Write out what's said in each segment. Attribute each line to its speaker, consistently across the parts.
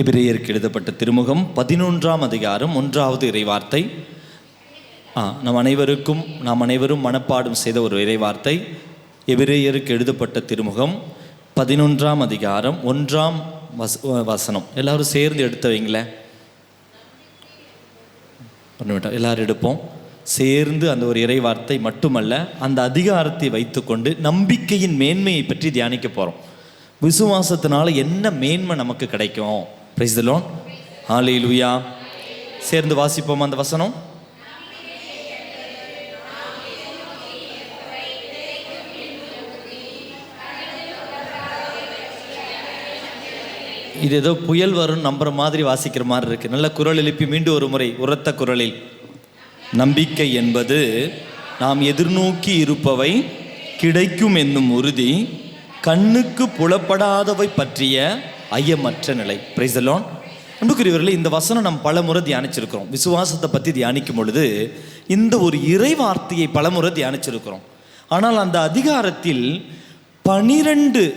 Speaker 1: இபிரேயருக்கு எழுதப்பட்ட திருமுகம் பதினொன்றாம் அதிகாரம் ஒன்றாவது இறைவார்த்தை. ஆ நம் அனைவருக்கும் நாம் அனைவரும் மனப்பாடம் செய்த ஒரு இறைவார்த்தை. எபிரேயருக்கு எழுதப்பட்ட திருமுகம் பதினொன்றாம் அதிகாரம் ஒன்றாம் வச வசனம். எல்லாரும் சேர்ந்து எடுத்து வைங்களேன் ஒரு நிமிடம் எல்லாரும் எடுப்போம். சேர்ந்து அந்த ஒரு இறைவார்த்தை மட்டுமல்ல அந்த அதிகாரத்தை வைத்துக்கொண்டு நம்பிக்கையின் மேன்மையை பற்றி தியானிக்க போகிறோம் விசுவாசத்தினால என்ன மேன்மை நமக்கு கிடைக்கும்? பிரைஸ் லோன் லூயா சேர்ந்து வாசிப்போம் அந்த வசனம். இது ஏதோ புயல் வரும் நம்புற மாதிரி வாசிக்கிற மாதிரி இருக்கு. நல்ல குரல் எழுப்பி மீண்டும் ஒரு முறை உரத்த குரலில். நம்பிக்கை என்பது நாம் எதிர்நோக்கி இருப்பவை கிடைக்கும் என்னும் உறுதி கண்ணுக்கு புலப்படாதவை பற்றிய ஐயமற்ற நிலை. பிரைசலோன் அன்புக்குரியவர்களே இந்த வசனம் நாம் பல முறை தியானிச்சிருக்கிறோம். விசுவாசத்தை பற்றி தியானிக்கும் பொழுது இந்த ஒரு இறை வார்த்தையை பல முறை தியானிச்சிருக்கிறோம். ஆனால் அந்த அதிகாரத்தில் பனிரெண்டு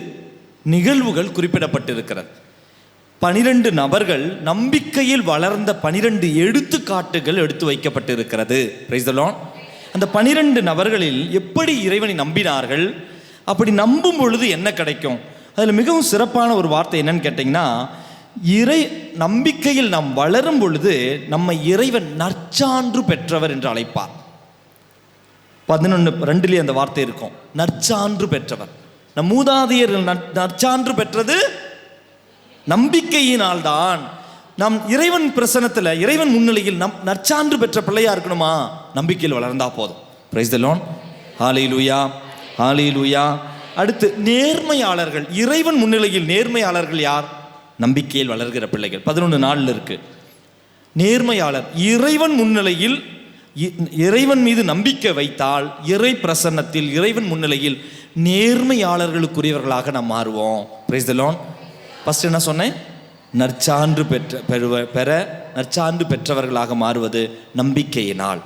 Speaker 1: நிகழ்வுகள் குறிப்பிடப்பட்டிருக்கிறது. பனிரெண்டு நபர்கள் நம்பிக்கையில் வளர்ந்த பனிரெண்டு எடுத்துக்காட்டுகள் எடுத்து வைக்கப்பட்டிருக்கிறது. பிரைசலோன் அந்த பனிரெண்டு நபர்களில் எப்படி இறைவனை நம்பினார்கள்? அப்படி நம்பும் பொழுது என்ன கிடைக்கும்? அதில் மிகவும் சிறப்பான ஒரு வார்த்தை என்னன்னு கேட்டிங்கன்னா இறை நம்பிக்கையில் நாம் வளரும் பொழுது நம்ம இறைவன் நற்சான்று பெற்றவர் என்று அழைப்பார். பதினொன்று ரெண்டுலேயே அந்த வார்த்தை இருக்கும். நற்சான்று பெற்றவர். நம் மூதாதையர்கள் நற்சான்று பெற்றது நம்பிக்கையினால்தான். நம் இறைவன் பிரசனத்தில் இறைவன் முன்னிலையில் நம் நற்சான்று பெற்ற பிள்ளையா இருக்கணுமா? நம்பிக்கையில் வளர்ந்தா போதும். பிரைஸ் த லோன் ஹாலி லூயா ஹாலி லூயா அடுத்து நேர்மையாளர்கள். இறைவன் முன்னிலையில் நேர்மையாளர்கள் யார்? நம்பிக்கையில் வளர்கிற பிள்ளைகள். பதினொன்று நாளில் இருக்கு. நேர்மையாளர். இறைவன் முன்னிலையில் இ- இறைவன் மீது நம்பிக்கை வைத்தால் இறை பிரசன்னத்தில் இறைவன் முன்னிலையில் நேர்மையாளர்களுக்குரியவர்களாக நாம் மாறுவோம். பிரைஸ் த லோன் என்ன சொன்னேன்? நற்சான்று பெற்ற பெறுவ பெற நற்சான்று பெற்றவர்களாக மாறுவது நம்பிக்கையினால்.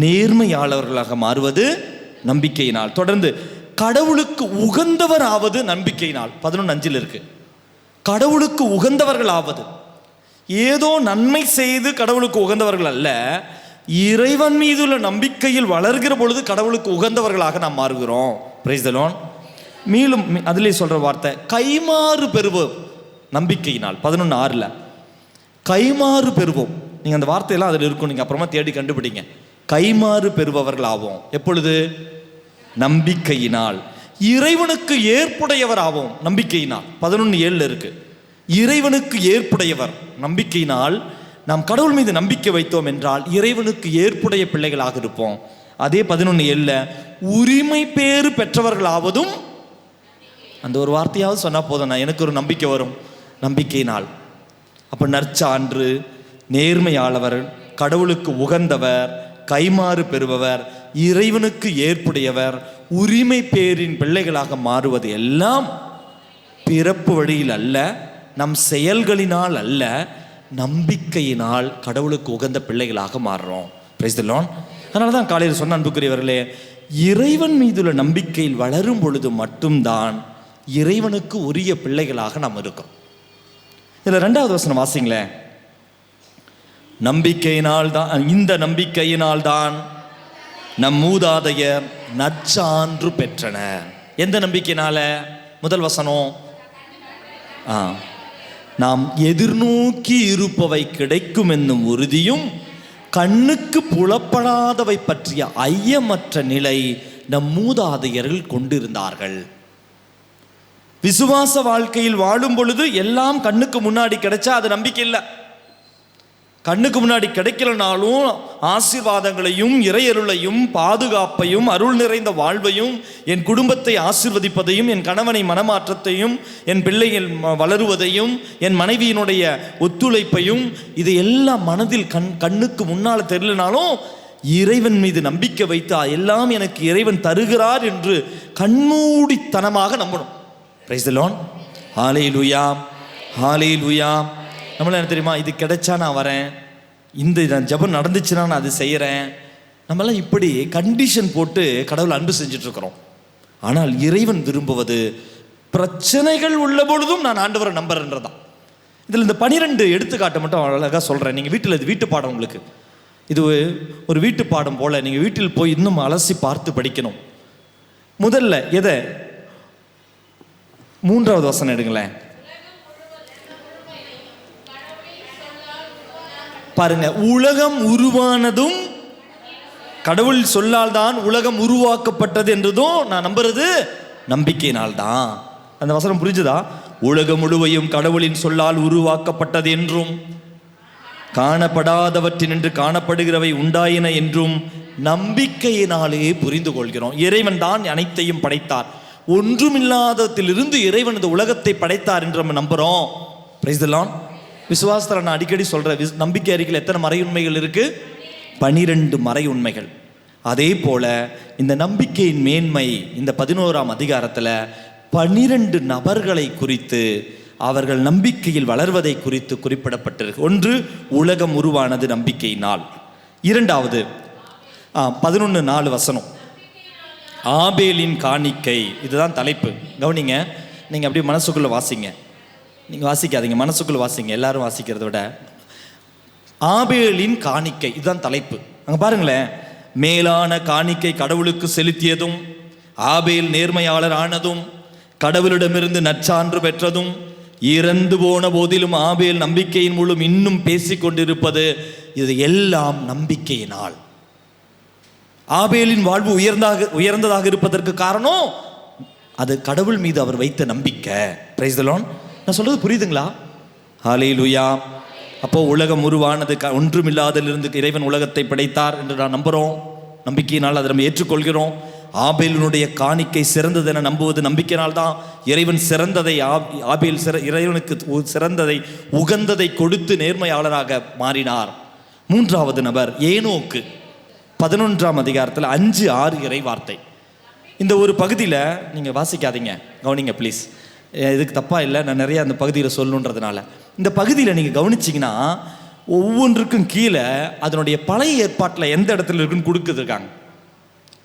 Speaker 1: நேர்மையாளர்களாக மாறுவது நம்பிக்கையினால். தொடர்ந்து கடவுளுக்கு உகந்தவர் ஆவது நம்பிக்கையினால். பதினொன்று அஞ்சில் இருக்கு. கடவுளுக்கு உகந்தவர்கள் ஆவது ஏதோ நன்மை செய்து கடவுளுக்கு உகந்தவர்கள் அல்ல. இறைவன் மீதுள்ள நம்பிக்கையில் வளர்கிற பொழுது கடவுளுக்கு உகந்தவர்களாக நாம் மாறுகிறோம். பிரைஸ்தலோன் மேலும் அதிலே சொல்ற வார்த்தை கைமாறு பெறுவோம் நம்பிக்கையினால். பதினொன்று ஆறில். கைமாறு பெறுவோம். நீங்கள் அந்த வார்த்தையெல்லாம் அதில் இருக்கும் நீங்கள் அப்புறமா தேடி கண்டுபிடிங்க. கைமாறு பெறுபவர்கள் ஆவோம் எப்பொழுது? நம்பிக்கையினால். இறைவனுக்கு ஏற்புடையவர் ஆவோம் நம்பிக்கையினால். பதினொன்று ஏழில் இருக்கு. இறைவனுக்கு ஏற்புடையவர் நம்பிக்கையினால் நாம் கடவுள் மீது நம்பிக்கை வைத்தோம் என்றால் இறைவனுக்கு ஏற்புடைய பிள்ளைகளாக இருப்போம். அதே பதினொன்று ஏழில் உரிமை பேறு பெற்றவர்களாவதும் அந்த ஒரு வார்த்தையாவது சொன்னால் போதும் நான் எனக்கு ஒரு நம்பிக்கை வரும் நம்பிக்கையினால். அப்போ நற்சான்று நேர்மையாளவர் கடவுளுக்கு உகந்தவர் கைமாறு பெறுபவர் இறைவனுக்கு ஏற்புடையவர் உரிமை பேரின் பிள்ளைகளாக மாறுவது எல்லாம் பிறப்பு வழியில் அல்ல நம் செயல்களினால் அல்ல நம்பிக்கையினால் கடவுளுக்கு உகந்த பிள்ளைகளாக மாறுறோம். பிரைஸ் தி அதனால தான் காலையில் சொன்ன அன்புக்குரியவர்களே இறைவன் மீதுள்ள நம்பிக்கையில் வளரும் பொழுது மட்டும்தான் இறைவனுக்கு உரிய பிள்ளைகளாக நாம் இருக்கோம். இதில் ரெண்டாவது வசனம் வாசிங்களேன். நம்பிக்கையினால் தான் இந்த நம்பிக்கையினால் தான் நம் மூதாதையர் நற்சான்று பெற்றன எந்த நம்பிக்கையினால? முதல் வசனம். ஆ. நாம் எதிர்நோக்கி இருப்பவை கிடைக்கும் என்னும் உறுதியும் கண்ணுக்கு புலப்படாதவை பற்றிய ஐயமற்ற நிலை நம் மூதாதையர்கள் கொண்டிருந்தார்கள். விசுவாச வாழ்க்கையில் வாழும் பொழுது எல்லாம் கண்ணுக்கு முன்னாடி கிடைச்சா அது நம்பிக்கை இல்லை. கண்ணுக்கு முன்னாடி கிடைக்கலனாலும் ஆசீர்வாதங்களையும் இறையருளையும் பாதுகாப்பையும் அருள் நிறைந்த வாழ்வையும் என் குடும்பத்தை ஆசீர்வதிப்பதையும் என் கணவனை மனமாற்றத்தையும் என் பிள்ளைகள் வளருவதையும் என் மனைவியினுடைய ஒத்துழைப்பையும் இது எல்லாம் மனதில் கண் கண்ணுக்கு முன்னால் தெரியலனாலும் இறைவன் மீது நம்பிக்கை வைத்தா எல்லாம் எனக்கு இறைவன் தருகிறார் என்று கண்மூடித்தனமாக நம்பணும். பிரைஸ் லோன் ஹாலே லுயா ஹாலே லுயா நம்மளும் என்ன தெரியுமா? இது கிடைச்சா நான் வரேன். இந்த நான் ஜெபம் நடந்துச்சுன்னா நான் அது செய்கிறேன் நம்மளாம் இப்படி கண்டிஷன் போட்டு கடவுள் அன்பு செஞ்சிட்ருக்குறோம். இருக்கிறோம் ஆனால் இறைவன் விரும்புவது பிரச்சனைகள் உள்ள பொழுதும் நான் ஆண்டவரை நம்புறேன்றதான் இதில் இந்த பனிரெண்டு எடுத்துக்காட்டை மட்டும் அழகாக சொல்கிறேன் நீங்கள் வீட்டில் இது வீட்டு பாடம் உங்களுக்கு. இது ஒரு வீட்டு பாடம் போல் நீங்கள் வீட்டில் போய் இன்னும் அலசி பார்த்து படிக்கணும். முதல்ல எதை? மூன்றாவது வசனம் எடுங்களேன். பாருங்க உலகம் உருவானதும் கடவுள் சொல்லால் தான் உலகம் உருவாக்கப்பட்டது என்றதும் நான் நம்புறது நம்பிக்கையினால் தான் அந்த வசனம் புரிஞ்சுதா? உலகம் முழுவையும் கடவுளின் சொல்லால் உருவாக்கப்பட்டது என்றும் காணப்படாதவற்றினின்று காணப்படுகிறவை உண்டாயின என்றும் நம்பிக்கையினாலே புரிந்து கொள்கிறோம். இறைவன் தான் அனைத்தையும் படைத்தார். ஒன்றுமில்லாததிலிருந்து இறைவன் இந்த உலகத்தை படைத்தார் என்று நம்ம நம்புறோம். பிரைஸ் விசுவாசத்தில் நான் அடிக்கடி சொல்கிற விஸ்- நம்பிக்கை அறிக்கையில் எத்தனை மறை உண்மைகள் இருக்குது பனிரெண்டு மறை உண்மைகள் அதே போல் இந்த நம்பிக்கையின் மேன்மை இந்த பதினோராம் அதிகாரத்தில் பனிரெண்டு நபர்களை குறித்து அவர்கள் நம்பிக்கையில் வளர்வதை குறித்து குறிப்பிடப்பட்டிருக்கு. ஒன்று உலகம் உருவானது நம்பிக்கையினால். இரண்டாவது பதினொன்று நாலு வசனம். ஆபேலின் காணிக்கை. இதுதான் தலைப்பு. கவனிங்க நீங்கள் அப்படியே மனசுக்குள்ளே வாசிங்க. நீங்கள் வாசிக்காதீங்க மனசுக்குள்ளே வாசிங்க எல்லாரும் வாசிக்கிறத விட. ஆபேலின் காணிக்கை இதுதான் தலைப்பு. அங்கே பாருங்களேன். மேலான காணிக்கை கடவுளுக்கு செலுத்தியதும் ஆபேல் நேர்மையாளர் ஆனதும் கடவுளிடமிருந்து நற்சான்று பெற்றதும் இறந்து போன போதிலும் ஆபேல் நம்பிக்கையின் மூலம் இன்னும் பேசிக்கொண்டிருப்பது இது எல்லாம் நம்பிக்கையினால். ஆபேலின் வாழ்வு உயர்ந்தாக உயர்ந்ததாக இருப்பதற்கு காரணம் அது கடவுள் மீது அவர் வைத்த நம்பிக்கை. பிரைஸ் தலோன் நான் சொல்றது புரியுதுங்களா? ஹாலேலுயா அப்போது அப்போ உலகம் உருவானது க ஒன்றுமில்லாதிலிருந்து இறைவன் உலகத்தை படைத்தார் என்று நான் நம்புகிறோம் நம்பிக்கையினால் அதை நம்ம ஏற்றுக்கொள்கிறோம். ஆபேலினுடைய காணிக்கை சிறந்தது என நம்புவது நம்பிக்கையினால் தான் இறைவன் சிறந்ததை ஆப்- ஆபேல் சிற இறைவனுக்கு சிறந்ததை உகந்ததை கொடுத்து நேர்மையாளராக மாறினார். மூன்றாவது நபர் ஏனோக்கு. பதினொன்றாம் அதிகாரத்தில் அஞ்சு ஆறு இறை வார்த்தை. இந்த ஒரு பகுதியில் நீங்கள் வாசிக்காதீங்க. கவனிங்க ப்ளீஸ் இதுக்கு தப்பாக இல்லை நான் நிறையா அந்த பகுதியில் சொல்லணுன்றதுனால. இந்த பகுதியில் நீங்கள் கவனிச்சிங்கன்னா ஒவ்வொன்றுக்கும் கீழே அதனுடைய பழைய ஏற்பாட்டில் எந்த இடத்துல இருக்குன்னு கொடுக்குதுருக்காங்க.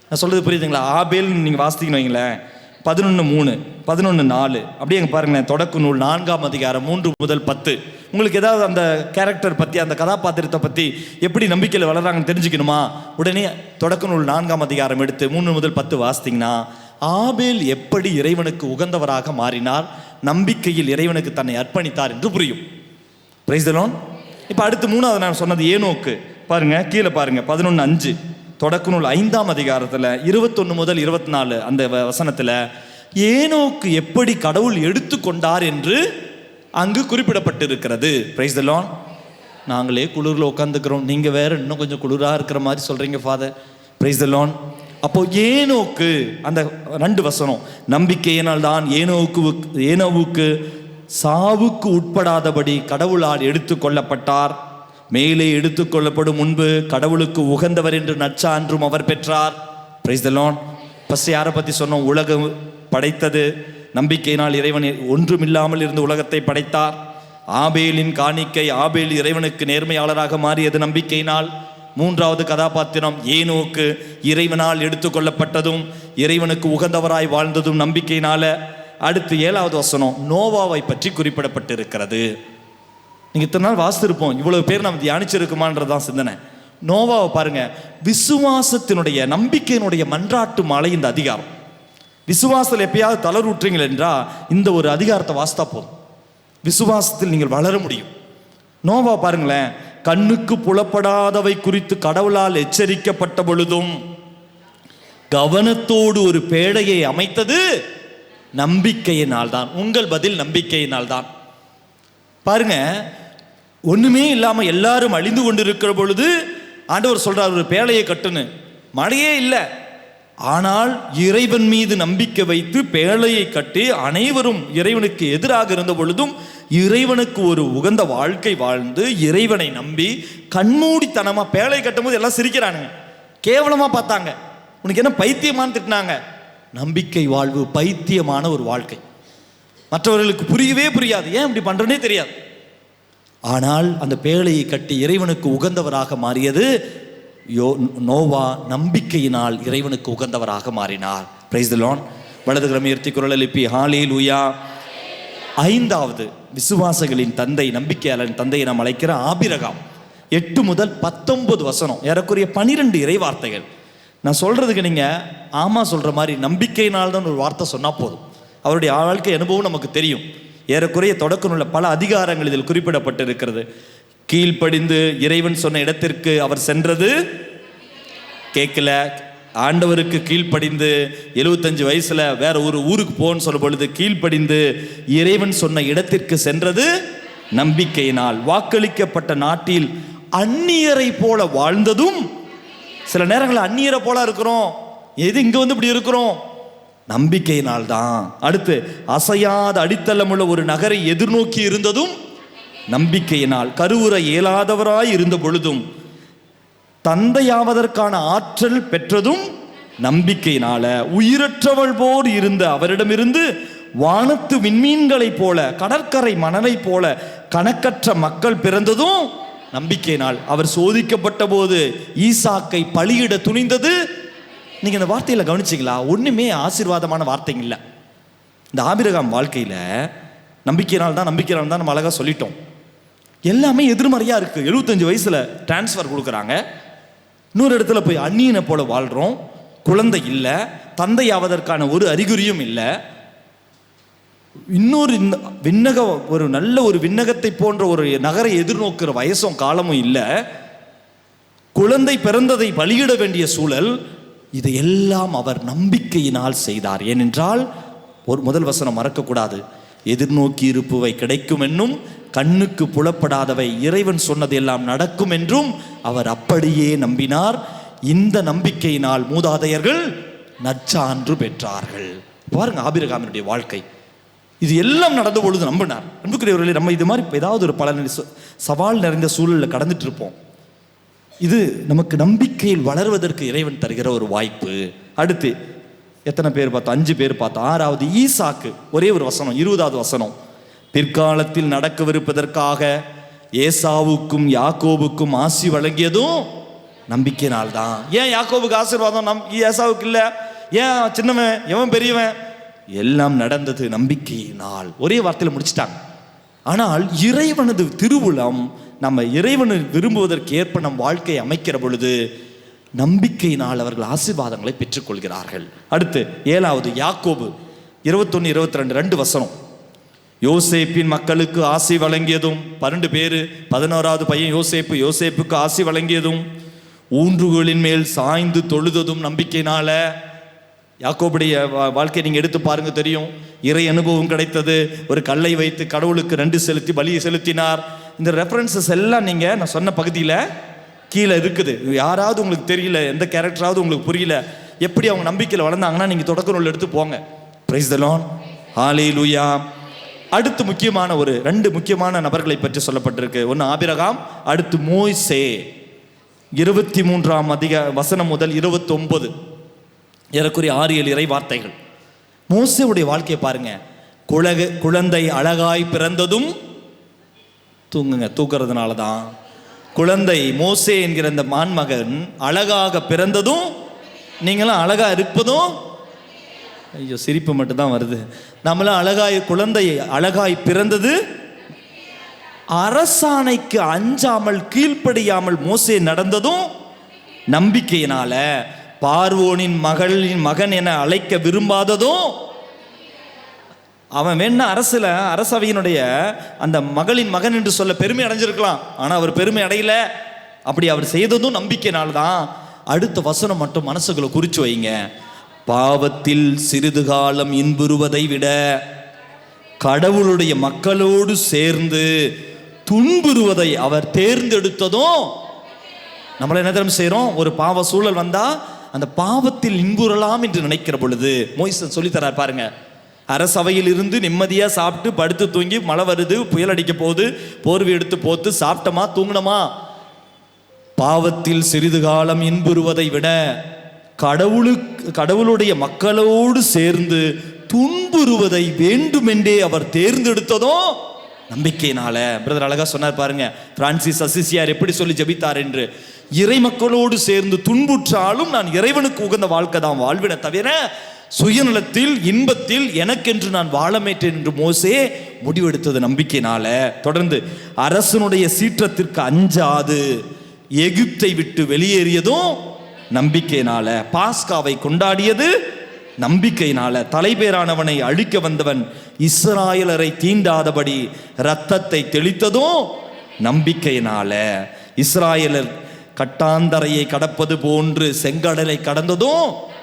Speaker 1: நான் சொல்கிறது புரியுதுங்களா? ஆபேல்னு நீங்கள் வாசித்தீங்கன்னு வைங்களேன். பதினொன்று மூணு பதினொன்று நாலு. அப்படியே அங்கே பாருங்களேன் தொடக்க நூல் நான்காம் அதிகாரம் மூன்று முதல் பத்து. உங்களுக்கு ஏதாவது அந்த கேரக்டர் பற்றி அந்த கதாபாத்திரத்தை பற்றி எப்படி நம்பிக்கையில் வளர்றாங்கன்னு தெரிஞ்சுக்கணுமா? உடனே தொடக்க நூல் நான்காம் அதிகாரம் எடுத்து மூணு முதல் பத்து வாசித்தீங்கன்னா ஆபேல் எப்படி இறைவனுக்கு உகந்தவராக மாறினார் நம்பிக்கையில் இறைவனுக்கு தன்னை அர்ப்பணித்தார் என்று புரியும். பிரைஸ்தலோன் இப்போ அடுத்து மூணாவது நான் சொன்னது ஏனோக்கு. பாருங்க கீழே பாருங்க பதினொன்று அஞ்சு. தொடக்க நூல் ஐந்தாம் அதிகாரத்தில் இருபத்தொன்று முதல் இருபத்தி நாலு அந்த வ- வசனத்தில் ஏனோக்கு எப்படி கடவுள் எடுத்துக்கொண்டார் என்று அங்கு குறிப்பிடப்பட்டிருக்கிறது. பிரைஸ் தலோன் நாங்களே குளிரில் உட்காந்துக்கிறோம் நீங்கள் வேறு இன்னும் கொஞ்சம் குளிராக இருக்கிற மாதிரி சொல்கிறீங்க ஃபாதர் பிரைஸ் லோன் அப்போ ஏனோக்கு அந்த ரெண்டு வசனம் நம்பிக்கையினால் தான் ஏனோக்கு ஏனோவுக்கு சாவுக்கு உட்படாதபடி கடவுளால் எடுத்துக்கொள்ளப்பட்டார் மேலே எடுத்துக்கொள்ளப்படும் முன்பு கடவுளுக்கு உகந்தவர் என்று நற்சான்றும் அவர் பெற்றார். பிரைஸ் லோன் யாரை பற்றி சொன்னோம்? உலகம் படைத்தது. நம்பிக்கையினால் இறைவன் ஒன்றுமில்லாமல் இருந்து உலகத்தை படைத்தார். ஆபேலின் காணிக்கை ஆபேல் இறைவனுக்கு நேர்மையாளராக மாறியது நம்பிக்கையினால். மூன்றாவது கதாபாத்திரம் ஏனோக்கு இறைவனால் எடுத்துக்கொள்ளப்பட்டதும் இறைவனுக்கு உகந்தவராய் வாழ்ந்ததும் நம்பிக்கையினால அடுத்து ஏழாவது வசனம் நோவாவை பற்றி குறிப்பிடப்பட்டிருக்கிறது. நீங்க இத்தனை நாள் வாசித்திருப்போம் இவ்வளவு பேர் நம்ம தியானிச்சிருக்குமான்றதுதான் சிந்தனை. நோவாவை பாருங்க விசுவாசத்தினுடைய நம்பிக்கையினுடைய மன்றாட்டு மாலை இந்த அதிகாரம். விசுவாசத்தில் எப்பயாவது தளர்வுற்றீங்கள் என்றால் இந்த ஒரு அதிகாரத்தை வாசித்தா போதும். விசுவாசத்தில் நீங்கள் வளர முடியும். நோவா பாருங்களேன் கண்ணுக்கு புலப்படாதவை குறித்து கடவுளால் எச்சரிக்கப்பட்ட பொழுதும் கவனத்தோடு ஒரு பேழையை அமைத்தது நம்பிக்கையினால் தான் உங்கள் பதில் நம்பிக்கையினால் தான் பாருங்க ஒண்ணுமே இல்லாம எல்லாரும் அழிந்து கொண்டிருக்கிற பொழுது ஆண்டவர் சொல்றார் ஒரு பேழையை கட்டுன்னு. மழையே இல்லை. ஆனால் இறைவன் மீது நம்பிக்கை வைத்து பேழையை கட்டி அனைவரும் இறைவனுக்கு எதிராக இருந்த பொழுதும் இறைவனுக்கு ஒரு உகந்த வாழ்க்கை வாழ்ந்து இறைவனை நம்பி கண்மூடித்தனமாக பேழை கட்டும்போது எல்லாம் சிரிக்கிறானுங்க. கேவலமாக பார்த்தாங்க. உனக்கு என்ன பைத்தியமான்னு திட்டினாங்க. நம்பிக்கை வாழ்வு பைத்தியமான ஒரு வாழ்க்கை. மற்றவர்களுக்கு புரியவே புரியாது. ஏன் இப்படி பண்ணுறனே தெரியாது. ஆனால் அந்த பேழையை கட்டி இறைவனுக்கு உகந்தவராக மாறியது யோ நோவா நம்பிக்கையினால் இறைவனுக்கு உகந்தவராக மாறினார். பிரைஸ் தி வலது வலதுகிறம் குரல் எழுப்பி ஹாலி லூயா ஐந்தாவது விசுவாசகளின் தந்தை நம்பிக்கையாளரின் தந்தையை நாம் அழைக்கிற ஆபிரகாம். எட்டு முதல் பத்தொன்பது வசனம். ஏறக்குறைய பனிரெண்டு இறைவார்த்தைகள். நான் சொல்றதுக்கு நீங்க ஆமா சொல்ற மாதிரி நம்பிக்கையினால் தான் ஒரு வார்த்தை சொன்னா போதும். அவருடைய வாழ்க்கை அனுபவம் நமக்கு தெரியும். ஏறக்குறைய தொடக்கம் உள்ள பல அதிகாரங்கள் இதில் குறிப்பிடப்பட்டிருக்கிறது. கீழ்ப்படிந்து இறைவன் சொன்ன இடத்திற்கு அவர் சென்றது? கேட்கல. ஆண்டவருக்கு கீழ்ப்படிந்து எழுபத்தஞ்சு வயசுல வேற ஒரு ஊருக்கு போன்னு சொல்லும் பொழுது கீழ்ப்படிந்து இறைவன் சொன்ன இடத்திற்கு சென்றது நம்பிக்கையினால். வாக்களிக்கப்பட்ட நாட்டில் அந்நியரை போல வாழ்ந்ததும் சில நேரங்களில் அந்நியரை போல இருக்கிறோம். எது இங்க வந்து இப்படி இருக்கிறோம்? நம்பிக்கையினால் தான் அடுத்து அசையாத அடித்தளமுள்ள ஒரு நகரை எதிர்நோக்கி இருந்ததும் நம்பிக்கையினால். கருவுற இயலாதவராய் இருந்த பொழுதும் தந்தையாவதற்கான ஆற்றல் பெற்றதும் நம்பிக்கையினால. உயிரற்றவள் போல் இருந்த அவரிடமிருந்து வானத்து விண்மீன்களைப் போல கடற்கரை மணலைப் போல கணக்கற்ற மக்கள் பிறந்ததும் நம்பிக்கையினால். அவர் சோதிக்கப்பட்ட போது ஈசாக்கை பலியிட துணிந்தது. நீங்க இந்த வார்த்தையில கவனிச்சிங்களா? ஒண்ணுமே ஆசீர்வாதமான வார்த்தைங்க இல்லை. இந்த ஆபிரகாம் வாழ்க்கையில நம்பிக்கையினால் தான் நம்பிக்கையினால் தான் நம்ம அழகா சொல்லிட்டோம். எல்லாமே எதிர்மறையா இருக்கு. எழுபத்தஞ்சு வயசுல டிரான்ஸ்ஃபர் கொடுக்குறாங்க. இன்னொரு இடத்துல போய் அந்நியனை போல வாழ்றோம். குழந்தை இல்லை. தந்தையாவதற்கான ஒரு அறிகுறியும் இல்லை. இன்னொரு இந்த விண்ணக ஒரு நல்ல ஒரு விண்ணகத்தை போன்ற ஒரு நகரை எதிர்நோக்கிற வயசும் காலமும் இல்லை. குழந்தை பிறந்ததை பலியிட வேண்டிய சூழல் இதையெல்லாம் அவர் நம்பிக்கையினால் செய்தார். ஏனென்றால் ஒரு முதல் வசனம் மறக்கக்கூடாது. எதிர்நோக்கி இருப்பவை கிடைக்கும் என்னும் கண்ணுக்கு புலப்படாதவை இறைவன் சொன்னதெல்லாம் நடக்கும் என்றும் அவர் அப்படியே நம்பினார். இந்த நம்பிக்கையினால் மூதாதையர்கள் நற்சான்று பெற்றார்கள். பாருங்க ஆபிரகாமினுடைய வாழ்க்கை. இது எல்லாம் நடந்த பொழுது நம்பினார். அன்புக்குரியவர்களே நம்ம இது மாதிரி இப்போ ஏதாவது ஒரு பல சவால் நிறைந்த சூழலில் கடந்துட்டு இருப்போம். இது நமக்கு நம்பிக்கையில் வளர்வதற்கு இறைவன் தருகிற ஒரு வாய்ப்பு. அடுத்து எத்தனை பேர் பார்த்தோம்? அஞ்சு பேர் பார்த்தோம். ஆறாவது ஈசாக்கு ஒரே ஒரு வசனம் இருபதாவது வசனம். பிற்காலத்தில் நடக்கவிருப்பதற்காக ஏசாவுக்கும் யாக்கோபுக்கும் ஆசி வழங்கியதும் நம்பிக்கையினால் தான் ஏன் யாக்கோபுக்கு ஆசீர்வாதம் நம் ஏசாவுக்கு இல்லை? ஏன் சின்னவன் எவன் பெரியவன்? எல்லாம் நடந்தது நம்பிக்கையினால். ஒரே வார்த்தையில் முடிச்சிட்டாங்க. ஆனால் இறைவனது திருவுளம் நம்ம இறைவனை விரும்புவதற்கு ஏற்ப நம் வாழ்க்கையை அமைக்கிற பொழுது நம்பிக்கையினால் அவர்கள் ஆசீர்வாதங்களை பெற்றுக்கொள்கிறார்கள். அடுத்து ஏழாவது யாக்கோபு. இருபத்தொன்னு இருபத்தி ரெண்டு ரெண்டு வசனம். யோசேப்பின் மக்களுக்கு ஆசி வழங்கியதும் பன்னெண்டு பேர் பதினோராவது பையன் யோசேப்பு யோசேப்புக்கு ஆசி வழங்கியதும் ஊன்றுகளின் மேல் சாய்ந்து தொழுததும் நம்பிக்கையினால யாக்கோபுடைய வா- வாழ்க்கையை நீங்கள் எடுத்து பாருங்க தெரியும். இறை அனுபவம் கிடைத்தது. ஒரு கல்லை வைத்து கடவுளுக்கு ரெண்டு செலுத்தி பலியை செலுத்தினார். இந்த ரெஃபரன்சஸ் எல்லாம் நீங்கள் நான் சொன்ன பகுதியில் கீழே இருக்குது. யாராவது உங்களுக்கு தெரியல எந்த கேரக்டராவது உங்களுக்கு புரியல எப்படி அவங்க நம்பிக்கையில் வளர்ந்தாங்கன்னா நீங்கள் தொடக்க நூல் எடுத்து போங்க. பிரைஸ் தலோன் ஆலி லூயா அடுத்து முக்கியமான ஒரு ரெண்டு முக்கியமான நபர்களை பற்றி சொல்லப்பட்டிருக்கு. ஒன்று ஆபிரகாம் அடுத்து மோய்சே இருபத்தி மூன்றாம் அதிக வசனம் முதல் இருபத்தி ஒன்பது ஏறக்குறைய ஆறு ஏழு இறை வார்த்தைகள். மோசேவுடைய வாழ்க்கையை பாருங்க. குழக குழந்தை அழகாய் பிறந்ததும் தூங்குங்க தூக்குறதுனால தான் குழந்தை மோசே என்கிற அந்த மான்மகன் அழகாக பிறந்ததும் நீங்களாம் அழகாக இருப்பதும் ஐயோ சிரிப்பு மட்டும்தான் வருது. நம்மளாம் அழகாய் குழந்தை அழகாய் பிறந்தது அரசாணைக்கு அஞ்சாமல் கீழ்ப்படியாமல் மோசே நடந்ததும் நம்பிக்கையினால பார்வோனின் மகளின் மகன் என அழைக்க விரும்பாததும் அவன் வேணா அரசில் அரசவையினுடைய அந்த மகளின் மகன் என்று சொல்ல பெருமை அடைஞ்சிருக்கலாம். ஆனால் அவர் பெருமை அடையல. அப்படி அவர் செய்ததும் நம்பிக்கையினால் தான் அடுத்த வசனம் மட்டும் மனசுக்குள்ள குறித்து வைங்க. பாவத்தில் சிறிது காலம் இன்புறுவதை விட கடவுளுடைய மக்களோடு சேர்ந்து துன்புறுவதை அவர் தேர்ந்தெடுத்ததும் நம்மள என்ன தரம் செய்கிறோம் ஒரு பாவ சூழல் வந்தால் அந்த பாவத்தில் இன்புறலாம் என்று நினைக்கிற பொழுது மோய்சன் சொல்லித்தரார் பாருங்கள் அரசவையில் இருந்து நிம்மதியாக சாப்பிட்டு படுத்து தூங்கி மழை வருது புயல் அடிக்க போகுது போர்வை எடுத்து போத்து சாப்பிட்டமா தூங்கினமா? பாவத்தில் சிறிது காலம் இன்புறுவதை விட கடவுளுக்கு கடவுளுடைய மக்களோடு சேர்ந்து துன்புறுவதை வேண்டுமென்றே அவர் தேர்ந்தெடுத்ததும் நம்பிக்கையினால. பிரதர் அழகா சொன்னார் பாருங்க பிரான்சிஸ் அசிசியார் எப்படி சொல்லி ஜபித்தார் என்று. இறை மக்களோடு சேர்ந்து துன்புற்றாலும் நான் இறைவனுக்கு உகந்த வாழ்க்கை தான் வாழ்விட தவிர சுயநலத்தில் இன்பத்தில் எனக்கென்று நான் வாழமேற்றேன் என்று மோசே முடிவெடுத்தது நம்பிக்கையினால. தொடர்ந்து அரசனுடைய சீற்றத்திற்கு அஞ்சாது எகிப்தை விட்டு வெளியேறியதும் நம்பிக்கையினால. பாஸ்காவை கொண்டாடியது நம்பிக்கையினால. தலைபேரானவனை அழிக்க வந்தவன் இஸ்ராயலரை தீண்டாதபடி ரத்தத்தை தெளித்ததும் நம்பிக்கையினால. இஸ்ராயலர் கட்டாந்தரையை கடப்பது போன்று செங்கடலை கடந்ததும்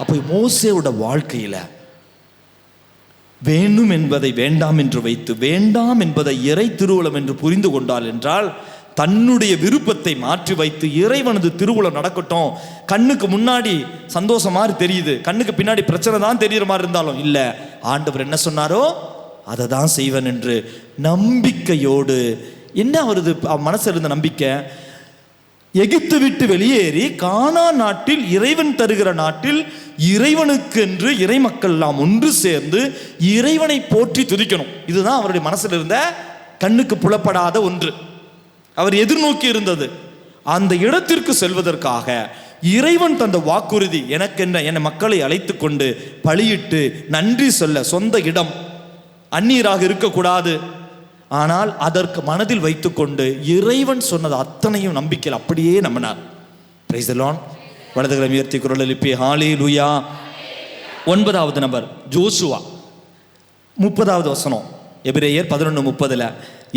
Speaker 1: அப்போ மோசேவோட வாழ்க்கையில் வேணும் என்பதை வேண்டாம் என்று வைத்து வேண்டாம் என்பதை இறை திருவுளம் என்று புரிந்து கொண்டால் என்றால் தன்னுடைய விருப்பத்தை மாற்றி வைத்து இறைவனது திருவுளம் நடக்கட்டும். கண்ணுக்கு முன்னாடி சந்தோஷம் மாதிரி தெரியுது. கண்ணுக்கு பின்னாடி பிரச்சனை தான் தெரியுற மாதிரி இருந்தாலும் இல்லை. ஆண்டவர் என்ன சொன்னாரோ? அதை தான் செய்வன் என்று நம்பிக்கையோடு என்ன அவரது மனசில் இருந்த நம்பிக்கை? எகிப்து விட்டு வெளியேறி கானா நாட்டில் இறைவன் தருகிற நாட்டில் இறைவனுக்கென்று இறைமக்கள் எல்லாம் ஒன்று சேர்ந்து இறைவனை போற்றி துதிக்கணும். இதுதான் அவருடைய மனசில் இருந்த கண்ணுக்கு புலப்படாத ஒன்று. அவர் எதிர்நோக்கி இருந்தது. அந்த இடத்திற்கு செல்வதற்காக இறைவன் தந்த வாக்குறுதி எனக்கென்ன என் மக்களை அழைத்து கொண்டு பழியிட்டு நன்றி சொல்ல சொந்த இடம் அந்நீராக இருக்கக்கூடாது. ஆனால் அதற்கு மனதில் வைத்துக்கொண்டு இறைவன் சொன்னது அத்தனையும் நம்பிக்கையில் அப்படியே நம்பினார். பிரைசலான் வலதுகளை உயர்த்தி குரல் எழுப்பி ஹாலி லுயா ஒன்பதாவது நபர் ஜோசுவா. முப்பதாவது வசனம் எபிரேயர் பதினொன்று முப்பதில்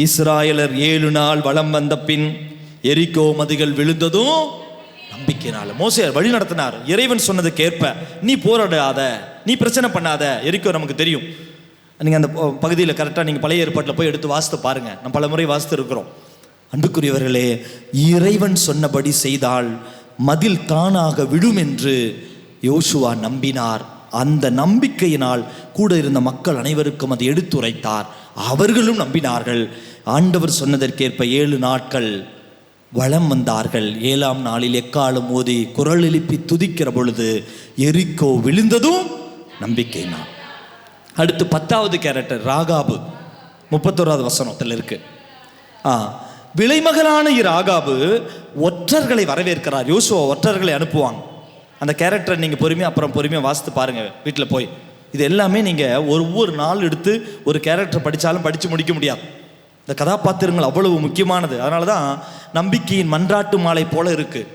Speaker 1: இஸ்ராயலர் ஏழு நாள் வலம் வந்த பின் எரிக்கோ மதிகள் விழுந்ததும் நம்பிக்கையினால. மோசையார் வழி நடத்தினார். இறைவன் சொன்னதுக்கு ஏற்ப நீ போராடாத நீ பிரச்சனை பண்ணாத எரிக்கோ நமக்கு தெரியும். நீங்கள் அந்த பகுதியில் கரெக்டாக நீங்கள் பழைய ஏற்பாட்டில் போய் எடுத்து வாசித்து பாருங்கள் நம்ம பல முறை வாசித்து இருக்கிறோம். அன்புக்குரியவர்களே இறைவன் சொன்னபடி செய்தால் மதில் தானாக விழும் என்று யோசுவா நம்பினார். அந்த நம்பிக்கையினால் கூட இருந்த மக்கள் அனைவருக்கும் அதை எடுத்துரைத்தார். அவர்களும் நம்பினார்கள். ஆண்டவர் சொன்னதற்கேற்ப ஏழு நாட்கள் வளம் வந்தார்கள். ஏழாம் நாளில் எக்காலம் மோதி குரல் எழுப்பி துதிக்கிற பொழுது எரிக்கோ விழுந்ததும் நம்பிக்கையினார் அடுத்து பத்தாவது கேரக்டர் ராகாபு. முப்பத்தோராவது வசனத்தில் இருக்கு. ஆ விலைமகளான இராகாபு ஒற்றர்களை வரவேற்கிறார். யோசுவா ஒற்றர்களை அனுப்புவாங்க. அந்த கேரக்டரை நீங்கள் பொறுமையாக அப்புறம் பொறுமையாக வாசித்து பாருங்கள் வீட்டில் போய். இது எல்லாமே நீங்கள் ஒவ்வொரு நாள் எடுத்து ஒரு கேரக்டர் படித்தாலும் படித்து முடிக்க முடியாது. இந்த கதாபாத்திரங்கள் அவ்வளவு முக்கியமானது. அதனால தான் நம்பிக்கையின் மன்றாட்டு மாலை போல இருக்குது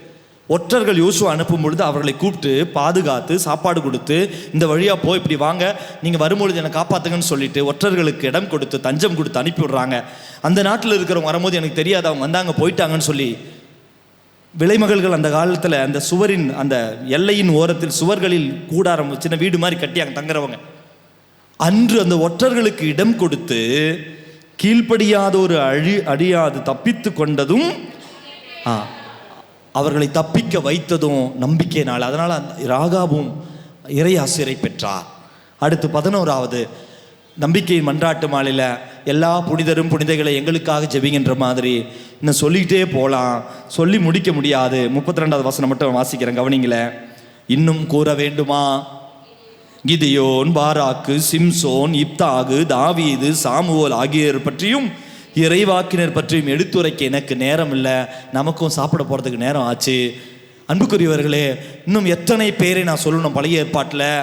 Speaker 1: ஒற்றர்கள் யோசுவா அனுப்பும் பொழுது அவர்களை கூப்பிட்டு பாதுகாத்து சாப்பாடு கொடுத்து இந்த வழியாக போய் இப்படி வாங்க. நீங்கள் வரும்பொழுது என்னை காப்பாற்றுங்கன்னு சொல்லிட்டு ஒற்றர்களுக்கு இடம் கொடுத்து தஞ்சம் கொடுத்து அனுப்பி விடுறாங்க. அந்த நாட்டில் இருக்கிறவங்க வரும்போது எனக்கு தெரியாது அவங்க வந்தாங்க போயிட்டாங்கன்னு சொல்லி விலைமகள்கள் அந்த காலத்தில் அந்த சுவரின் அந்த எல்லையின் ஓரத்தில் சுவர்களில் கூடாரம் சின்ன வீடு மாதிரி கட்டி அங்கே தங்குறவங்க. அன்று அந்த ஒற்றர்களுக்கு இடம் கொடுத்து கீழ்ப்படியாத ஒரு அழி அழியாது தப்பித்து கொண்டதும் ஆ, அவர்களை தப்பிக்க வைத்ததும் நம்பிக்கையினால் அதனால் ராகாவும் ராகாவும் இறையாசிரை பெற்றார். அடுத்து பதினோராவது நம்பிக்கையின் மன்றாட்டு மாலையில் எல்லா புனிதரும் புனிதைகளை எங்களுக்காக ஜெபிக்கின்ற மாதிரி இன்னும் சொல்லிக்கிட்டே போகலாம் சொல்லி முடிக்க முடியாது. முப்பத்தி ரெண்டாவது வசனம் மட்டும் வாசிக்கிறேன் கவனிங்களேன் இன்னும் கூற வேண்டுமா? கிதியோன் பாராக்கு சிம்சோன் இப்தாகு தாவீது சாமுவல் ஆகியோர் பற்றியும் இறைவாக்கினர் பற்றியும் எடுத்துரைக்க எனக்கு நேரம் இல்லை நமக்கும் சாப்பிட போகிறதுக்கு நேரம் ஆச்சு. அன்புக்குரியவர்களே இன்னும் எத்தனை பேரை நான் சொல்லணும் பழைய ஏற்பாட்டில்?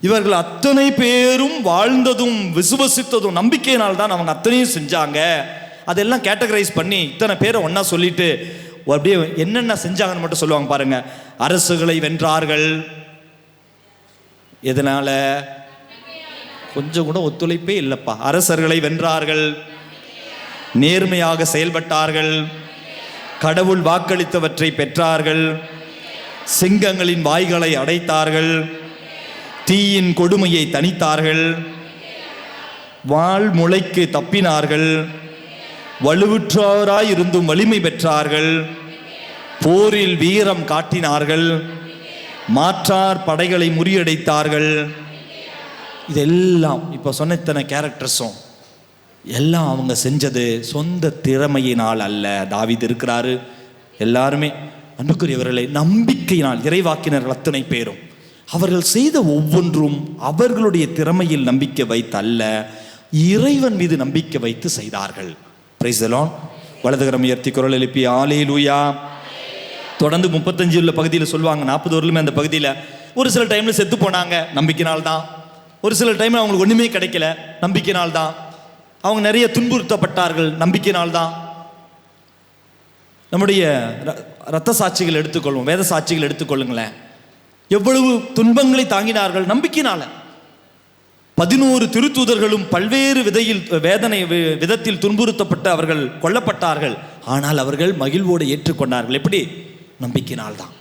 Speaker 1: இவர்கள் அத்தனை பேரும் வாழ்ந்ததும் விசுவசித்ததும் நம்பிக்கையினால் தான் அவங்க அத்தனையும் செஞ்சாங்க. அதெல்லாம் கேட்டகரைஸ் பண்ணி இத்தனை பேரை ஒன்றா சொல்லிட்டு அப்படியே என்னென்ன செஞ்சாங்கன்னு மட்டும் சொல்லுவாங்க பாருங்க. அரசுகளை வென்றார்கள். எதனால? கொஞ்சம் கூட ஒத்துழைப்பே இல்லைப்பா. அரசர்களை வென்றார்கள். நேர்மையாக செயல்பட்டார்கள். கடவுள் வாக்களித்தவற்றை பெற்றார்கள். சிங்கங்களின் வாய்களை அடைத்தார்கள். தீயின் கொடுமையை தணித்தார்கள். வாள் முளைக்கு தப்பினார்கள். வலுவுற்றோராய் இருந்தும் வலிமை பெற்றார்கள். போரில் வீரம் காட்டினார்கள். மாற்றார் படைகளை முறியடைத்தார்கள். இதெல்லாம் இப்போ சொன்ன இத்தனை கேரக்டர்ஸும் எல்லாம் அவங்க செஞ்சது சொந்த திறமையினால் அல்ல. தாவீது இருக்கிறாரு. எல்லாருமே அன்புக்குரியவர்களை நம்பிக்கையினால் இறைவாக்கினர்கள் அத்தனை பேரும். அவர்கள் செய்த ஒவ்வொன்றும் அவர்களுடைய திறமையில் நம்பிக்கை வைத்து அல்ல இறைவன் மீது நம்பிக்கை வைத்து செய்தார்கள். பிரைசலான் வலதுகரம் உயர்த்தி குரல் எழுப்பி ஆலே லூயா தொடர்ந்து முப்பத்தஞ்சு உள்ள பகுதியில் சொல்லுவாங்க நாற்பது வரலுமே அந்த பகுதியில். ஒரு சில டைமில் செத்து போனாங்க நம்பிக்கையினால் தான் ஒரு சில டைமில் அவங்களுக்கு ஒன்றுமே கிடைக்கல நம்பிக்கையினால் தான் அவங்க நிறைய துன்புறுத்தப்பட்டார்கள் நம்பிக்கையினால்தான். நம்முடைய ர- ரத்த சாட்சிகள் எடுத்துக்கொள்வோம். வேத சாட்சிகள் எடுத்துக்கொள்ளுங்களேன். எவ்வளவு துன்பங்களை தாங்கினார்கள் நம்பிக்கையினால. பதினோரு திருத்தூதர்களும் பல்வேறு விதையில் வேதனை வி- விதத்தில் துன்புறுத்தப்பட்டு அவர்கள் கொல்லப்பட்டார்கள். ஆனால் அவர்கள் மகிழ்வோடு ஏற்றுக்கொண்டார்கள். எப்படி? நம்பிக்கையினால்தான்.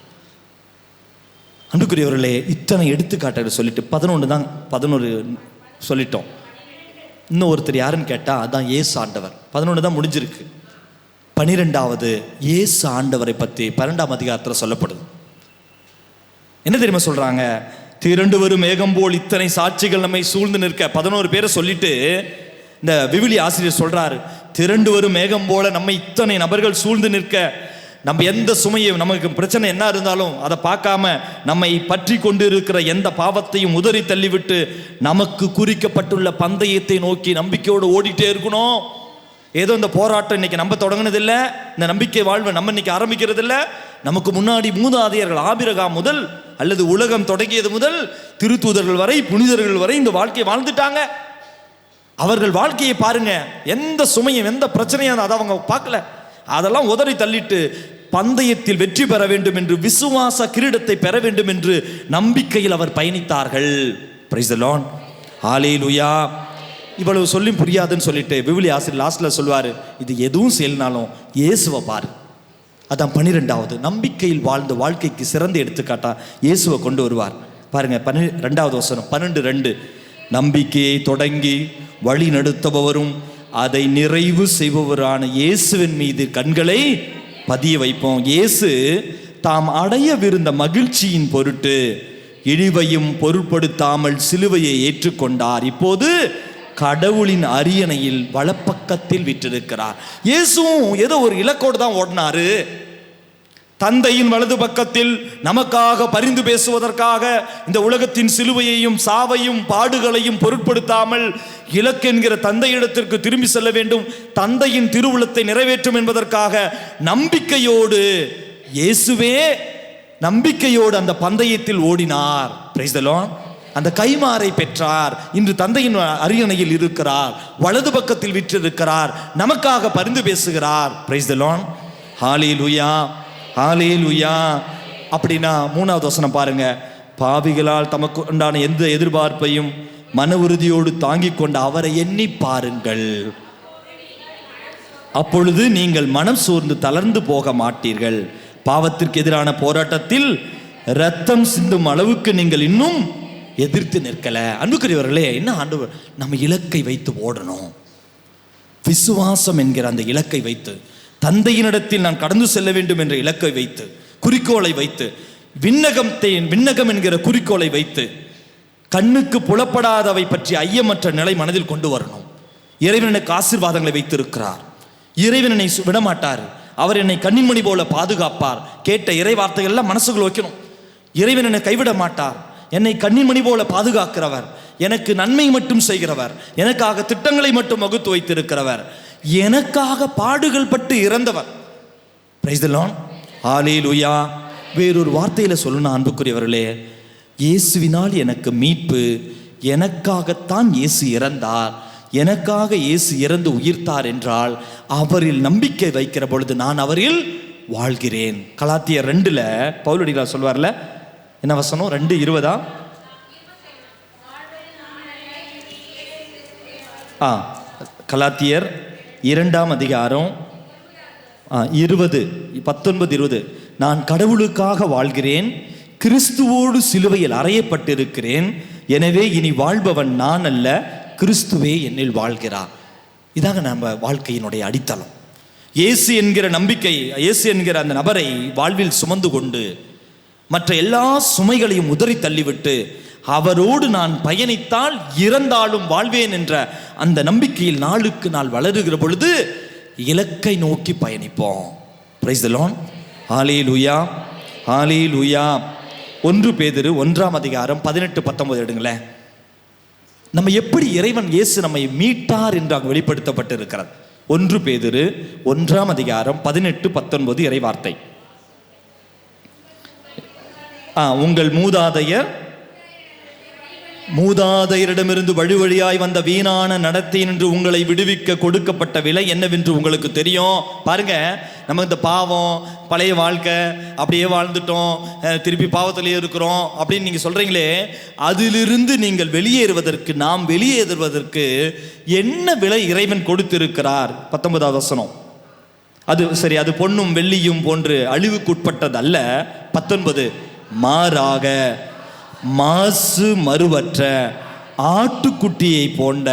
Speaker 1: அன்புக்குரியவர்களே இத்தனை எடுத்துக்காட்டுகள் சொல்லிட்டு பதினொன்று தான் பதினோரு சொல்லிட்டோம். இன்னும் ஒருத்தர் யாருன்னு கேட்டால் அதான் ஏசு ஆண்டவர். பதினொன்று தான் முடிஞ்சிருக்கு. பனிரெண்டாவது இயேசு ஆண்டவரை பற்றி பன்னெண்டாம் அதிகாரத்தில் சொல்லப்படுது. என்ன தெரியுமா சொல்கிறாங்க திரண்டு வரும் மேகம் போல் இத்தனை சாட்சிகள் நம்மை சூழ்ந்து நிற்க. பதினோரு பேரை சொல்லிட்டு இந்த விவிலி ஆசிரியர் சொல்கிறார் திரண்டு வரும் மேகம் போல நம்மை இத்தனை நபர்கள் சூழ்ந்து நிற்க. நம்ம எந்த சுமையும் நமக்கு பிரச்சனை என்ன இருந்தாலும் அதை பார்க்காம நம்மை பற்றி கொண்டு இருக்கிற எந்த பாவத்தையும் உதறி தள்ளிவிட்டு நமக்கு குறிக்கப்பட்டுள்ள பந்தயத்தை நோக்கி நம்பிக்கையோடு ஓடிட்டே இருக்கணும். ஏதோ இந்த போராட்டம் இன்னைக்கு நம்ம தொடங்கினது இந்த நம்பிக்கை வாழ்வை நம்ம இன்னைக்கு ஆரம்பிக்கிறது இல்லை நமக்கு முன்னாடி மூதாதையர்கள் ஆபிரகா முதல் அல்லது உலகம் தொடங்கியது முதல் திருத்தூதர்கள் வரை புனிதர்கள் வரை இந்த வாழ்க்கையை வாழ்ந்துட்டாங்க. அவர்கள் வாழ்க்கையை பாருங்க எந்த சுமையும் எந்த பிரச்சனையும் அதை அவங்க பார்க்கல. அதெல்லாம் உதறி தள்ளிட்டு பந்தயத்தில் வெற்றி பெற வேண்டும் என்று விசுவாச கிரீடத்தை பெற வேண்டும் என்று நம்பிக்கையில் அவர் பயணித்தார்கள். பிரைஸ் தி இவ்வளவு சொல்லி புரியாதுன்னு சொல்லிட்டு விவிலி ஆசிரியர் லாஸ்ட்ல சொல்வாரு இது எதுவும் செய்யலனாலும் இயேசுவை பாரு. அதான் பன்னிரெண்டாவது நம்பிக்கையில் வாழ்ந்த வாழ்க்கைக்கு சிறந்த எடுத்துக்காட்டா இயேசுவை கொண்டு வருவார். பாருங்க பன்னி ரெண்டாவது வசனம் பன்னெண்டு ரெண்டு. நம்பிக்கையை தொடங்கி வழி நடத்துபவரும் அதை நிறைவு செய்பவரான இயேசுவின் மீது கண்களை பதிய வைப்போம். இயேசு தாம் அடையவிருந்த மகிழ்ச்சியின் பொருட்டு இழிவையும் பொருட்படுத்தாமல் சிலுவையை ஏற்றுக்கொண்டார். இப்போது கடவுளின் அரியணையில் வலப்பக்கத்தில் விற்றிருக்கிறார் இயேசுவும் ஏதோ ஒரு இலக்கோடு தான் ஓடினாரு. தந்தையின் வலது பக்கத்தில் நமக்காக பரிந்து பேசுவதற்காக இந்த உலகத்தின் சிலுவையையும் சாவையும் பாடுகளையும் பொருட்படுத்தாமல் இலக்கென்கிற தந்தையிடத்திற்கு திரும்பி செல்ல வேண்டும். தந்தையின் திருவுளத்தை நிறைவேற்றும் என்பதற்காக நம்பிக்கையோடு இயேசுவே நம்பிக்கையோடு அந்த பந்தயத்தில் ஓடினார். பிரைஸ் அந்த கைமாறை பெற்றார். இன்று தந்தையின் அரியணையில் இருக்கிறார். வலது பக்கத்தில் விற்றிருக்கிறார். நமக்காக பரிந்து பேசுகிறார். பிரைஸ்தலோன் ஹாலி லுயா ஹாலே லுயா அப்படின்னா மூணாவது வசனம் பாருங்க. பாவிகளால் தமக்கு உண்டான எந்த எதிர்பார்ப்பையும் மன உறுதியோடு தாங்கிக் கொண்ட அவரை எண்ணி பாருங்கள். அப்பொழுது நீங்கள் மனம் சோர்ந்து தளர்ந்து போக மாட்டீர்கள். பாவத்திற்கு எதிரான போராட்டத்தில் ரத்தம் சிந்தும் அளவுக்கு நீங்கள் இன்னும் எதிர்த்து நிற்கல. அன்புக்குரியவர்களே என்ன ஆண்டு நம்ம இலக்கை வைத்து ஓடணும்? விசுவாசம் என்கிற அந்த இலக்கை வைத்து தந்தையினிடத்தில் நான் கடந்து செல்ல வேண்டும் என்ற இலக்கை வைத்து குறிக்கோளை வைத்து விண்ணகத்தை விண்ணகம் என்கிற குறிக்கோளை வைத்து கண்ணுக்கு புலப்படாதவை பற்றி ஐயமற்ற நிலை மனதில் கொண்டு வரணும். இறைவனுக்கு ஆசீர்வாதங்களை வைத்திருக்கிறார். இறைவன் என்னை விடமாட்டார். அவர் என்னை கண்ணின்மணி போல பாதுகாப்பார். கேட்ட இறை வார்த்தைகள் எல்லாம் மனசுகள் வைக்கணும். இறைவன் என்னை கைவிட மாட்டார் என்னை கண்ணின்மணி போல பாதுகாக்கிறவர். எனக்கு நன்மை மட்டும் செய்கிறவர். எனக்காக திட்டங்களை மட்டும் வகுத்து வைத்திருக்கிறவர். எனக்காக பாடுகள் பட்டு இறந்தவர். பிரைஸ் தி லார்ட் லுயா வேறொரு வார்த்தையில சொல்லணும் அன்புக்குரியவர்களே இயேசுவினால் எனக்கு மீட்பு எனக்காகத்தான் இயேசு இறந்தார் எனக்காக இயேசு இறந்து உயிர்த்தார் என்றால் அவரில் நம்பிக்கை வைக்கிற பொழுது நான் அவரில் வாழ்கிறேன். கலாத்தியர் ரெண்டுல பவுலடிகளா சொல்வார்ல என்ன வசனம்? ரெண்டு இருபதா? ஆ கலாத்தியர் இரண்டாம் அதிகாரம் இருபது பத்தொன்பது இருபது. நான் கடவுளுக்காக வாழ்கிறேன் கிறிஸ்துவோடு சிலுவையில் அறையப்பட்டிருக்கிறேன் எனவே இனி வாழ்பவன் நான் அல்ல கிறிஸ்துவே என்னில் வாழ்கிறார். இதாங்க நம்ம வாழ்க்கையினுடைய அடித்தளம். இயேசு என்கிற நம்பிக்கை இயேசு என்கிற அந்த நபரை வாழ்வில் சுமந்து கொண்டு மற்ற எல்லா சுமைகளையும் உதறி தள்ளிவிட்டு அவரோடு நான் பயணித்தால் இறந்தாலும் வாழ்வேன் என்ற அந்த நம்பிக்கையில் நாளுக்கு நாள் வளருகிற பொழுது இலக்கை நோக்கி பயணிப்போம். பிரைஸ் லான் ஆலே லூயா ஆலே லூயா ஒன்று பேதிரு ஒன்றாம் அதிகாரம் பதினெட்டு பத்தொன்பது எடுங்களேன். நம்ம எப்படி இறைவன் இயேசு நம்மை மீட்டார் என்று அங்கு வெளிப்படுத்தப்பட்டிருக்கிறது? ஒன்று பேதிரு ஒன்றாம் அதிகாரம் பதினெட்டு பத்தொன்பது இறைவார்த்தை. ஆ உங்கள் மூதாதையர் மூதாதையரிடமிருந்து வழி வழியாய் வந்த வீணான நடத்தை என்று உங்களை விடுவிக்க கொடுக்கப்பட்ட விலை என்னவென்று உங்களுக்கு தெரியும். பாருங்க நம்ம இந்த பாவம் பழைய வாழ்க்கை அப்படியே வாழ்ந்துட்டோம் திருப்பி பாவத்திலேயே இருக்கிறோம் அப்படின்னு நீங்கள் சொல்கிறீங்களே அதிலிருந்து நீங்கள் வெளியேறுவதற்கு நாம் வெளியேறுவதற்கு என்ன விலை இறைவன் கொடுத்திருக்கிறார்? பத்தொன்பதாவது வசனம். அது சரி அது பொன்னும் வெள்ளியும் போன்று அழிவுக்குட்பட்டதல்ல. பத்தொன்பது மாறாக மாசு மறுவற்ற ஆட்டுக்குட்டியை போன்ற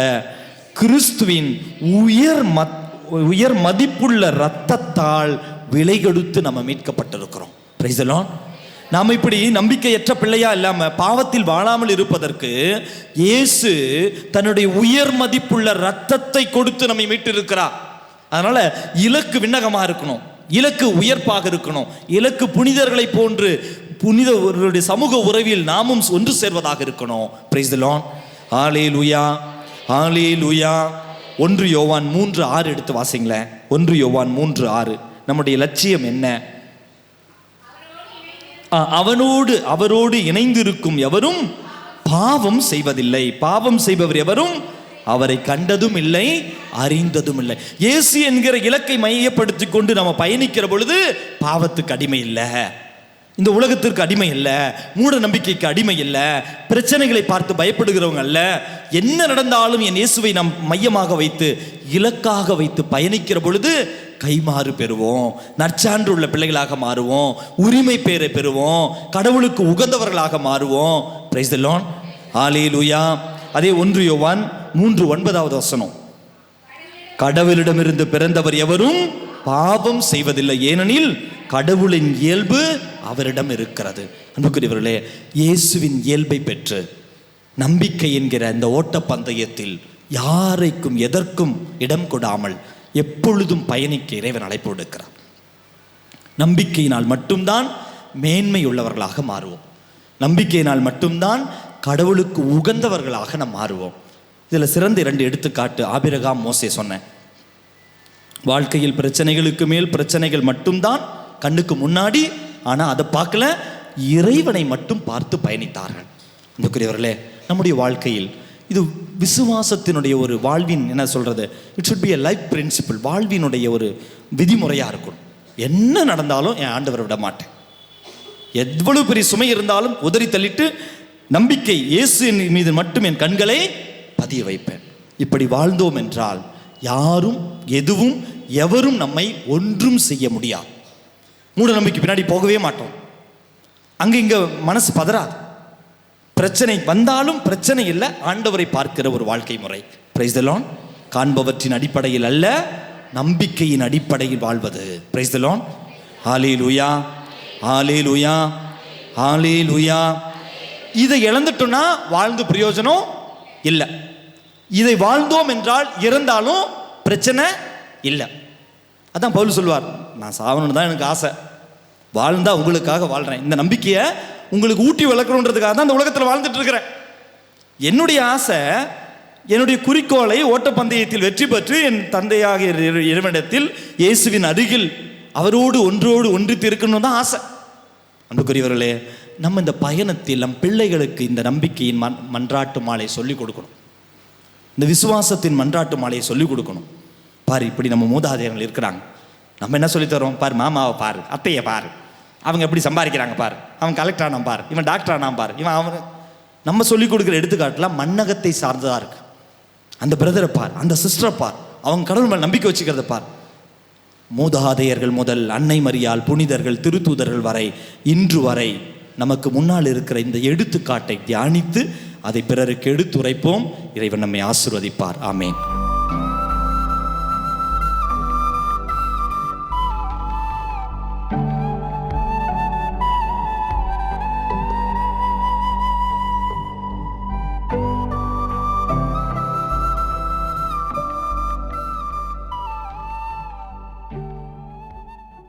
Speaker 1: கிறிஸ்துவின் உயர் மத் உயர் மதிப்புள்ள இரத்தத்தால் விலை கொடுத்து நம்ம மீட்கப்பட்டிருக்கிறோம். பிரைசலான் நாம் இப்படி நம்பிக்கையற்ற பிள்ளையா இல்லாமல் பாவத்தில் வாழாமல் இருப்பதற்கு இயேசு தன்னுடைய உயர் மதிப்புள்ள ரத்தத்தை கொடுத்து நம்மை மீட்டிருக்கிறார். அதனால இலக்கு விண்ணகமாக இருக்கணும். இலக்கு உயர்ப்பாக இருக்கணும். இலக்கு புனிதர்களை போன்று புனிதர்களுடைய சமூக உறவில் நாமும் ஒன்று சேர்வதாக இருக்கணும். பிரைஸ் தி லார்ட் ஆலே லுயா ஆலே லுயா ஒன்று யோவான் மூன்று ஆறு எடுத்து வாசிங்களேன். ஒன்று யோவான் மூன்று ஆறு. நம்முடைய லட்சியம் என்ன? ஆ, அவனோடு அவரோடு இணைந்திருக்கும் எவரும் பாவம் செய்வதில்லை. பாவம் செய்பவர் எவரும் அவரை கண்டதும் இல்லை அறிந்ததும் இல்லை. இயேசு என்கிற இலக்கை மையப்படுத்தி கொண்டு நம்ம பயணிக்கிற பொழுது பாவத்துக்கு அடிமை இல்லை. இந்த உலகத்திற்கு அடிமை இல்லை மூட நம்பிக்கைக்கு அடிமை இல்லை பிரச்சனைகளை பார்த்து பயப்படுகிறவங்க அல்ல. என்ன நடந்தாலும் என் இயேசுவை நாம் மையமாக வைத்து இலக்காக வைத்து பயணிக்கிற பொழுது கைமாறு பெறுவோம். நற்சான்று உள்ள பிள்ளைகளாக மாறுவோம். உரிமை பேரை பெறுவோம். கடவுளுக்கு உகந்தவர்களாக மாறுவோம். பிரைஸ் லான் ஆலே லூயா அதே ஒன்று யோவான் மூன்று ஒன்பதாவது வசனம். கடவுளிடமிருந்து பிறந்தவர் எவரும் பாவம் செய்வதில்லை. ஏனெனில் கடவுளின் இயல்பு அவரிடம் இருக்கிறது. அன்புக்குரியவர்களே இயேசுவின் இயல்பை பெற்று நம்பிக்கை என்கிற இந்த ஓட்டப்பந்தயத்தில் யாரைக்கும் எதற்கும் இடம் கொடாமல் எப்பொழுதும் பயணிக்க இறைவன் அழைப்பு விடுக்கிறார். நம்பிக்கையினால் மட்டும்தான் மேன்மை உள்ளவர்களாக மாறுவோம். நம்பிக்கையினால் மட்டும்தான் கடவுளுக்கு உகந்தவர்களாக நாம் மாறுவோம். இதில் சிறந்த இரண்டு எடுத்துக்காட்டு ஆபிரகாம் மோசே சொன்னேன் வாழ்க்கையில் பிரச்சனைகளுக்கு மேல் பிரச்சனைகள் மட்டும்தான் கண்ணுக்கு முன்னாடி ஆனால் அதை பார்க்கல இறைவனை மட்டும் பார்த்து பயணித்தார்கள். அன்புக்குரியவர்களே நம்முடைய வாழ்க்கையில் இது விசுவாசத்தினுடைய ஒரு வாழ்வின் என்ன சொல்கிறது it should be a life principle வாழ்வினுடைய ஒரு விதிமுறையாக இருக்கணும் என்ன நடந்தாலும் என் ஆண்டவர் விட மாட்டேன். எவ்வளவு பெரிய சுமை இருந்தாலும் உதறி தள்ளிட்டு நம்பிக்கை இயேசு மீது மட்டும் என் கண்களை பதிய வைப்பேன். இப்படி வாழ்ந்தோம் என்றால் யாரும் எதுவும் எவரும் நம்மை ஒன்றும் செய்ய முடியாது. மூட நம்பிக்கை பின்னாடி போகவே மாட்டோம். அங்கே இங்கே மனசு பதறாது. பிரச்சனை வந்தாலும் பிரச்சனை இல்லை ஆண்டவரை பார்க்கிற ஒரு வாழ்க்கை முறை. பிரைஸ் லோன் காண்பவற்றின் அடிப்படையில் அல்ல நம்பிக்கையின் அடிப்படையில் வாழ்வது. பிரைஸ் தலான் ஆலே லுயா ஆலே லுயா ஆலே லுயா இதை இழந்துட்டோம்னா வாழ்ந்து பிரயோஜனம் இல்லை. இதை வாழ்ந்தோம் என்றால் இறந்தாலும் பிரச்சனை இல்லை. அதான் பவுல் சொல்வார். நான் சாகணும்னு தான் எனக்கு ஆசை. வாழ்ந்தா உங்களுக்காக வாழ்கிறேன் இந்த நம்பிக்கையை உங்களுக்கு ஊட்டி வளர்க்கணுன்றதுக்காக தான் இந்த உலகத்தில் வாழ்ந்துட்டு இருக்கிறேன். என்னுடைய ஆசை என்னுடைய குறிக்கோளை ஓட்டப்பந்தயத்தில் வெற்றி பெற்று என் தந்தையாக இறைவனிடத்தில் இயேசுவின் அருகில் அவரோடு ஒன்றோடு ஒன்றித்து இருக்கணும் தான் ஆசை. அன்புக்குரியவர்களே நம்ம இந்த பயணத்தில் நம் பிள்ளைகளுக்கு இந்த நம்பிக்கையின் மன் மன்றாட்டு மாலை சொல்லிக் கொடுக்கணும். இந்த விசுவாசத்தின் மன்றாட்டு மாலையை சொல்லிக் கொடுக்கணும். பாரு இப்படி நம்ம மூதாதையர்கள் இருக்கிறாங்க. நம்ம என்ன சொல்லித் தரோம் பாரு மாமாவை பாரு அத்தையை பாரு. அவங்க எப்படி சம்பாதிக்கிறாங்க பாரு. அவன் கலெக்டர் ஆனான் பாரு. இவன் டாக்டர் ஆனான் பாரு. இவன் அவன் நம்ம சொல்லிக் கொடுக்குற எடுத்துக்காட்டுலாம் மன்னகத்தை சார்ந்ததாக இருக்கு. அந்த பிரதரை பார் அந்த சிஸ்டரை பார். அவங்க கடவுள் மேல் நம்பிக்கை வச்சுக்கிறத பார். மூதாதையர்கள் முதல் அன்னை மரியால் புனிதர்கள் திருத்தூதர்கள் வரை இன்று வரை நமக்கு முன்னால் இருக்கிற இந்த எடுத்துக்காட்டை தியானித்து அதை பிறருக்கு எடுத்துரைப்போம். இறைவன் நம்மை ஆசிர்வதிப்பார். ஆமேன்.